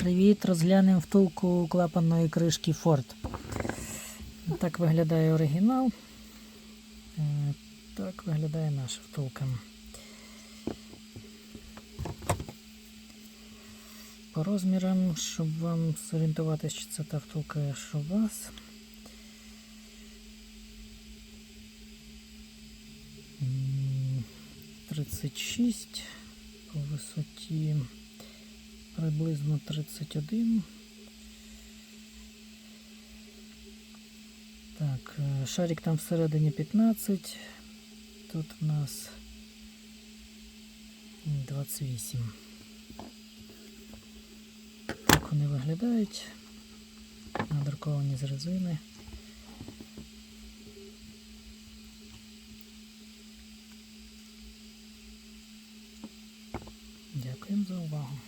Привіт, розглянемо втулку клапанної кришки Ford. Так виглядає оригінал. Е, Так виглядає наша втулка. По розмірам, щоб вам зорієнтуватися, чи це та втулка, що у вас. М, 36 по висоті приблизно 31. Так, е, шарик там всередині 15. Тут у нас 28. Так вони виглядають. Надруковані з резини. Дякуємо за увагу.